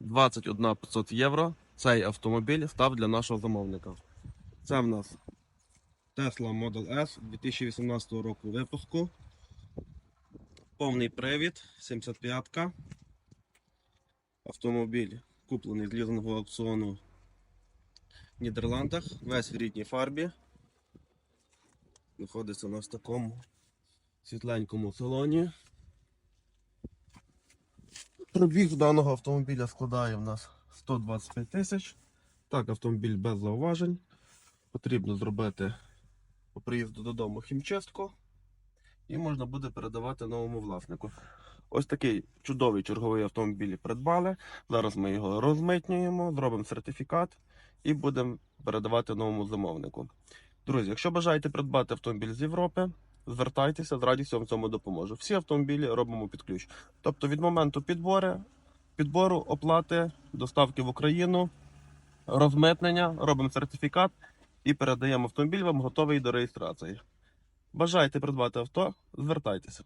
21 500 євро цей автомобіль став для нашого замовника. Це в нас Tesla Model S 2018 року випуску. Повний привід, 75-ка. Автомобіль куплений з лізингового аукціону в Нідерландах, весь в рідній фарбі. Знаходиться у нас в такому світленькому салоні. Пробіг даного автомобіля складає в нас 125 тисяч. Так, автомобіль без зауважень. Потрібно зробити по приїзду додому хімчистку і можна буде передавати новому власнику. Ось такий чудовий черговий автомобіль придбали. Зараз ми його розмитнюємо, зробимо сертифікат і будемо передавати новому замовнику. Друзі, якщо бажаєте придбати автомобіль з Європи, звертайтеся, з радістю вам цьому допоможу. Всі автомобілі робимо під ключ. Тобто від моменту підбору, підбору оплати, доставки в Україну, розмитнення, робимо сертифікат і передаємо автомобіль вам готовий до реєстрації. Бажаєте придбати авто, звертайтеся.